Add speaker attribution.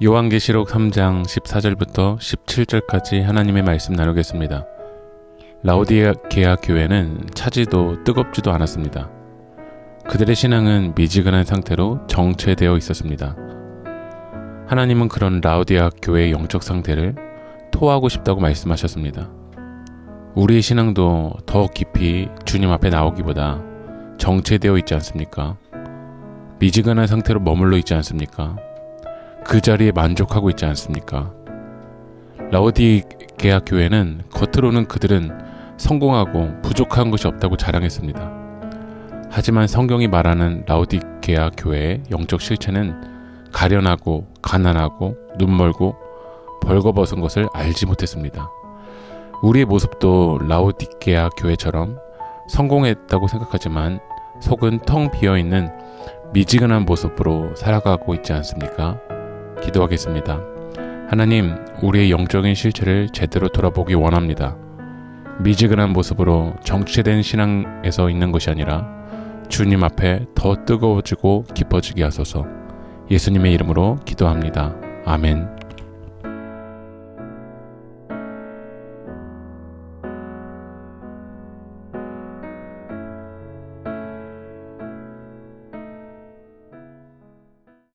Speaker 1: 요한계시록 3장 14절부터 17절까지 하나님의 말씀 나누겠습니다. 라오디게아 교회는 차지도 뜨겁지도 않았습니다. 그들의 신앙은 미지근한 상태로 정체되어 있었습니다. 하나님은 그런 라오디아 교회의 영적 상태를 토하고 싶다고 말씀하셨습니다. 우리의 신앙도 더 깊이 주님 앞에 나오기보다 정체되어 있지 않습니까? 미지근한 상태로 머물러 있지 않습니까? 그 자리에 만족하고 있지 않습니까? 라오디게아 교회는 겉으로는 그들은 성공하고 부족한 것이 없다고 자랑했습니다. 하지만 성경이 말하는 라오디게아 교회의 영적 실체는 가련하고 가난하고 눈멀고 벌거벗은 것을 알지 못했습니다. 우리의 모습도 라오디게아 교회처럼 성공했다고 생각하지만 속은 텅 비어 있는 미지근한 모습으로 살아가고 있지 않습니까? 기도하겠습니다. 하나님, 우리의 영적인 실체를 제대로 돌아보기 원합니다. 미지근한 모습으로 정체된 신앙에서 있는 것이 아니라 주님 앞에 더 뜨거워지고 깊어지게 하소서 예수님의 이름으로 기도합니다. 아멘.